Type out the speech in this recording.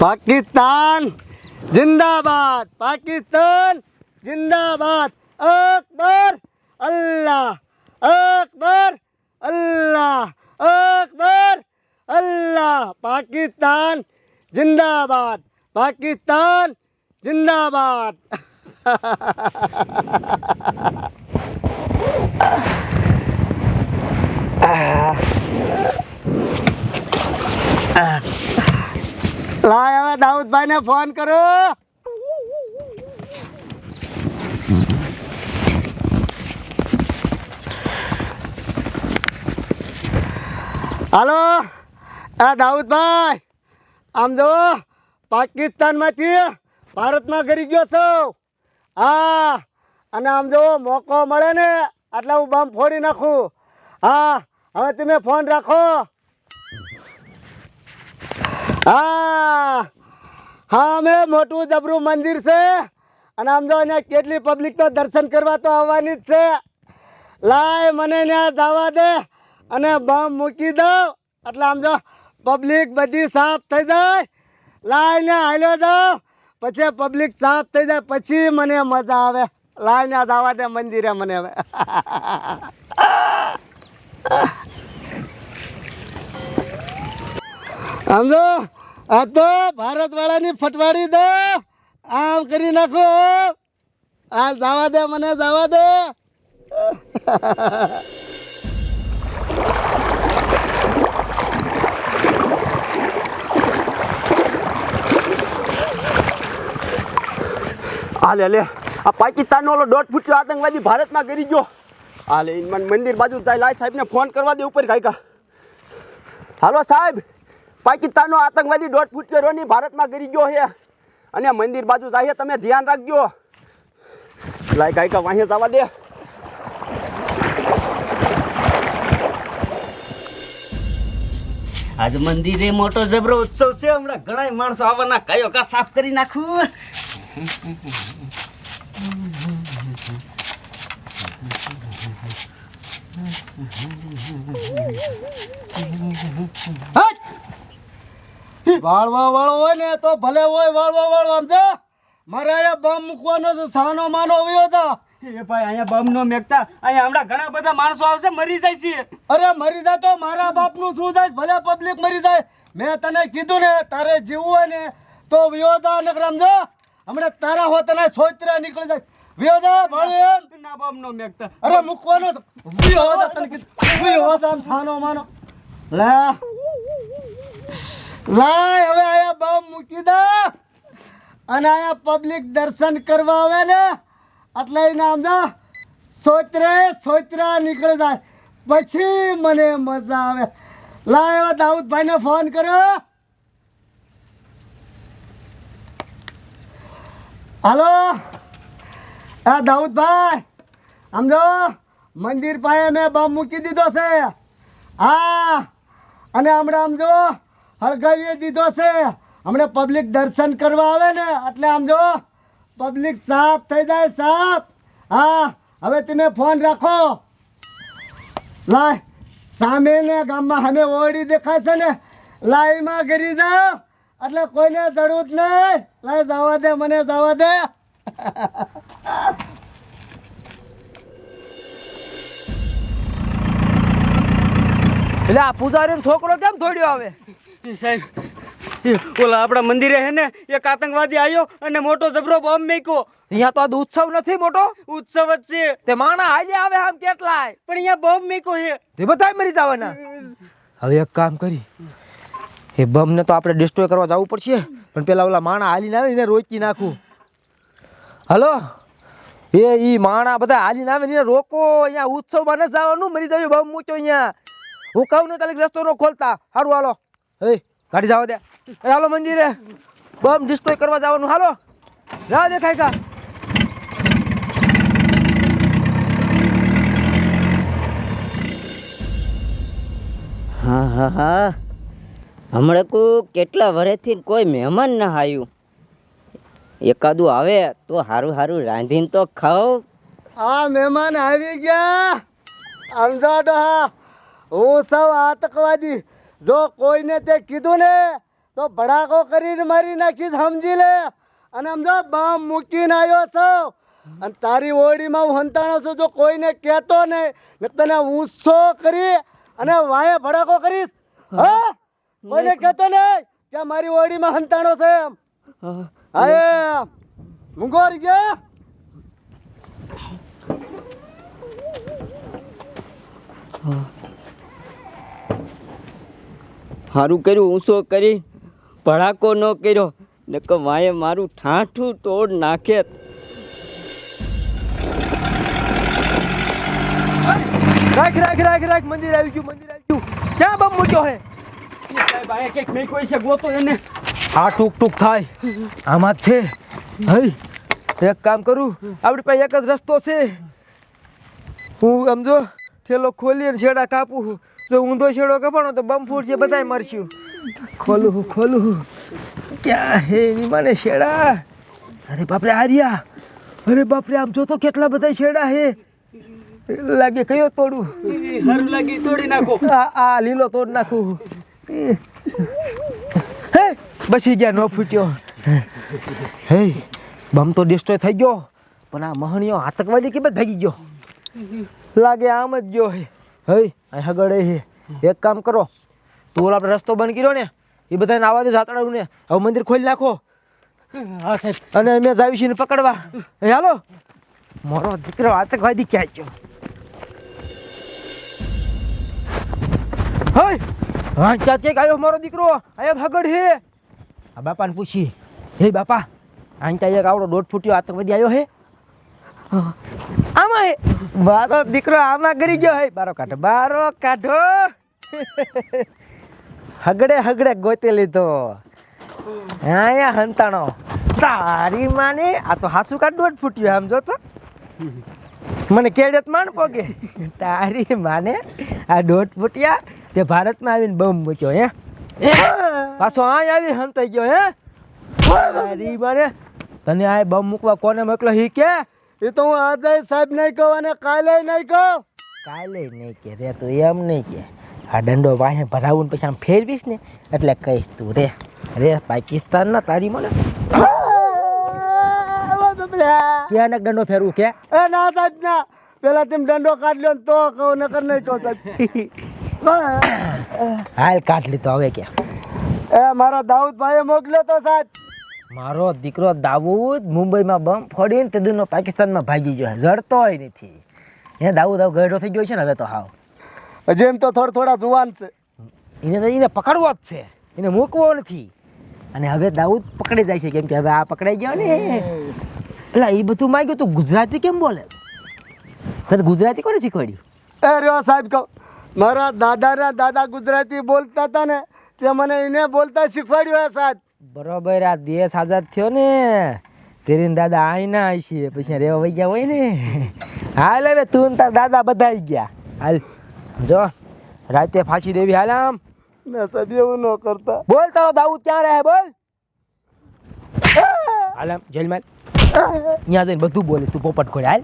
પાકિસ્તાન જિંદાબાદ પાકિસ્તાન જિંદાબાદ. અકબર અલ્લાહ અકબર અલ્લાહ અકબર અલ્લાહ. પાકિસ્તાન જિંદાબાદ પાકિસ્તાન જિંદાબાદ. લાય હવે દાઉદભાઈને ફોન કરો. હાલો? આ દાઉદભાઈ, આમ જો, પાકિસ્તાનમાંથી ભારતમાં કરી ગયો છો? હા, અને આમ જો, મોકો મળે ને એટલે હું બમ ફોડી નાખું. હા, હવે તમે ફોન રાખો. હા હા, અમે મોટું જબરું મંદિર છે. અને આમ જો અહીંયા કેટલી પબ્લિક તો દર્શન કરવા તો આવવાની જ છે. લાય, મને ત્યાં જવા દે અને બમ મૂકી દઉં. એટલે આમ જો પબ્લિક બધી સાફ થઈ જાય. લાય, ને હાલ્યો જાઉં. પછી પબ્લિક સાફ થઈ જાય, પછી મને મજા આવે. લાય, ને જવા દે મંદિરે મને હવે. સમજો આ તો ભારત વાળાની ફટવાડી દો. આમ કરી નાખો. આ જવા દે, મને જવા દે. હાલે લે આ પાકિસ્તાનનો ઓલો દોઢ ફૂટ્યો આતંકવાદી ભારતમાં ગરી ગયો. હાલે મને મંદિર બાજુ જાય. લાય સાહેબને ફોન કરવા દે ઉપર કાંઈકા હાલો સાહેબ. પાકિસ્તાનનો આતંકવાદી દોઢ ફૂટ રોની ભારતમાં ગરી ગયો છે. અને મંદિર બાજુ જાય તમે ધ્યાન રાખજો. લાયક આયકા વાંહે જવા દે. આજ મંદિરે મોટો જબરો ઉત્સવ છે હમણાં ઘણા માણસો આવવાના કયો કા સાફ કરી નાખું. વાળવા વાળો હોય ને તો ભલે હોય વાળવા વાળો આમ છે મારે અહીંયા બમ મૂકવાનો છે સાનો માનો આવ્યો હતો એ ભાઈ અહીંયા બમ નો મેકતા અહીંયા હમણાં ઘણા બધા માણસો આવશે મરી જાય છે. અરે મરી જાય તો મારા બાપનું શું થાય? ભલે પબ્લિક મરી જાય. મેં તને કીધું ને તારે જીવવું હોય ને તો વિયોદા નકર સમજો હમણાં તારા હો તને છોતરા નીકળી જાય. વિયોદા ભાડે એમ. ના બમ નો મેકતા. અરે મૂકવાનો વિયોદા તને કીધું. વિયોદા છાનો માનો. લે. લાય, હવે આયા બમ મૂકી દે. અને આયા પબ્લિક દર્શન કરવા આવે ને, એટલે નામ સમજો સોચરે સોચરા નીકળી જાય. પછી મને મજા આવે. લાય, હવે દાઉદભાઈને ફોન કર્યો. હાલો? હા દાઉદભાઈ, સમજો? મંદિર પાસે મેં બમ મૂકી દીધો છે. હા, અને હમણાં સમજો હળગાવી દીધો છે. હમણાં પબ્લિક દર્શન કરવા આવે ને, એટલે આમ જો પબ્લિક સાફ થઈ જાય, સાફ. હા, હવે તમે ફોન રાખો. લાય સામે ને ગામમાં સામે ઓળી દેખાય છે ને, લાઈમાં ગરી જાઓ. એટલે કોઈને જરૂર નહીં. લાય, જવા દે, મને જવા દે. એટલે આ પૂજારીનો છોકરો કેમ થોડ્યો આવે? સાહેબ. ઓલા આપણા મંદિરે હે ને એક આતંકવાદી આવ્યો અને મોટો જબરો બોમ્બ મેક્યો. અહીંયા તો આ ઉત્સવ નથી મોટો? ઉત્સવ જ છે. તે માણા હાલ્યા આવે આમ કેટલાય? પણ અહીંયા બોમ્બ મેક્યો છે. તે બધા મરી જવાના. હવે એક કામ કરી. એ બમને તો આપણે ડિસ્ટ્રોય કરવા જવું પડશે. પણ પેલા ઓલા માણા હાલીને આવે એને રોકી નાખું. હલો? એ ઈ માણા બધા હાલીને આવે ને એને રોકો. અહીંયા ઉત્સવમાં ન જવાનું. મરી જવું બમ મૂક્યો અહીંયા. હું કહું ને તારે રસ્તો ન ખોલતા. સારું હાલો. હે ગાડી જવા દે. હાલો મંદિરે. બમ ડિસ્ટ્રોય કરવા જવાનું. હાલો. જા દેખાય કા હા હા હા. હમણાં કો કેટલા વર્ષથી કોઈ મહેમાન ના આવ્યું એકાદું આવે તો સારું સારું રાંધીને તો ખાવ આ મહેમાન આવી ગયા. સમજાડો હા હું સૌ આતંકવાદી. જો કોઈને તે કીધું ને તો ભડાકો કરીને મારી નાખીશ સમજી લે. અને સમજો બામ મૂકીને આવ્યો છો. અને તારી ઓડીમાં હું હંતાણો છું જો કોઈને કહેતો નહીં ને તને ઊંચો કરી અને વાયે ભડાકો કરીશ. હા. કોઈને કહેતો નહીં કે મારી ઓડીમાં હંતાણો છે એમ? હા. એમ. મુંગોર ગયા? ગયા સારું કર્યું ઊંસો કરી ભડાકો ન કર્યો ને કે માએ મારું ઠાઠું તોડ નાખે. રાખ રાખ રાખ રાખ મંદિર આવી ગયું મંદિર આવી ગયું. ક્યાં બમ મૂક્યો હે? સાહેબ આ ક્યાંક મેં કોઈ છે ગોતો એને. આ ટૂક ટૂક થાય. આમાં જ છે. હઈ એક કામ કરું આપણી પાસે એક જ રસ્તો છે. હું સમજો ઠેલો ખોલી અને છેડા કાપું જો ઊંધો છેડો કપાણો તો બમ ફૂટશે બધાય મરશું. ખોલું ખોલું ક્યાં હે એની માને શેડા અરે બાપરે આર્યા અરે બાપરે આમ જો તો કેટલા બધા શેડા હે? લાગે કયો તોડું? સારું લાગી તોડી નાખો. આ આ લીલો તોડ નાખું હે. બસી ગયા નો ફૂટ્યો. હે બમ તો ડિસ્ટ્રોય થઈ ગયો પણ આ મહણીયો આતંકવાદી કે ભાગી ગયો? લાગે આમ જ ગયો હે. હે અહીં આગળ હે. એક કામ કરો. તું ઓલા આપણે રસ્તો બંધ કર્યો ને એ બધાને આવા દે જાતડાનું ને. હવે મંદિર ખોલી નાખો. હા સાહેબ. અને અમે જાવી છીએ ને પકડવા. હાલો. મારો દીકરો આતંકવાદી ક્યાં ગયો? હઈ હા ચાત ક્યાંક આવ્યો મારો દીકરો? અહીંયા હગડ હે. આ બાપાને પૂછી. હે બાપા ત્યાં એક આવડો દોઢ ફૂટ્યો આતંકવાદી આવ્યો હે. આમાં હે મારો દીકરો આમાં કરી ગયો. હે, બારો કાઢો બારો કાઢો. હગડે હગડે ગોતી લીધો. અહીંયા હંતાણો. તારી માને, આ તો હાસુ કાઢ જ ફૂટ્યો, આમ જો તો. મને કેડત માણ પોગે. તારી માને આ દોઢ ફૂટ્યા, તે ભારતમાં આવીને બમ મૂક્યો, હે. પાછો અહીં આવી હંતાઈ ગયો, હે. તારી માને, તને આ બમ મૂકવા કોને મોકલો હી કે? એ તો હું આજે સાહેબ નહીં કહું અને કાલે નહીં કહું. કાલે નહીં કે રે તું એમ નહીં કે. આ દંડો વાહે ભરાવું પછી આમ ફેરવીશ ને એટલે કહીશ તું રે રે પાકિસ્તાન ના તારી મને ક્યાં દંડો ફેરવું કે? એ ના સાહેબ ના. પેલા તેમ દંડો કાઢ લ્યો તો કહું નકર નહીં કહું સાહેબ. હાલ કાઢ લીધો હવે કે. એ મારા દાઉદભાઈએ મોકલ્યો તો સાહેબ. મારો દીકરો દાઉદ મુંબઈમાં બમ ફોડીને તે દિનનો પાકિસ્તાનમાં ભાગી ગયો જડતો હોય નથી. એ દાઉદ હવે ગયડો થઈ ગયો છે ને હવે તો હાવ. હજી એમ તો થોડા થોડા જુવાન છે. એને તો એને પકડવો જ છે. એને મૂકવો નથી. અને હવે દાઉદ પકડી જાય છે કેમ કે હવે આ પકડાઈ ગયો ને. એટલે એ બધું માગ્યું તું ગુજરાતી કેમ બોલે? તને ગુજરાતી કોને શીખવાડ્યું? એ રહ્યો સાહેબ કહો. મારા દાદાના દાદા ગુજરાતી બોલતા હતા ને તે મને એને બોલતા શીખવાડ્યું હે સાહેબ. બરોબર આ દેશ આઝાદ થયો ને તેરી દાદા આઈ ના આવી છે પછી રેવા વહી ગયા હોય ને. હાલ હવે તું તાર દાદા બધા આવી ગયા. હાલ જો રાતે ફાંસી દેવી હાલ આમ. ના સાહેબ એવું ન કરતા. બોલ તારો દાઉદ ક્યાં રહે બોલ. હાલ આમ જેલમાં. અહીંયા જઈને બધું બોલે તું પોપટ ખોડે હાલ.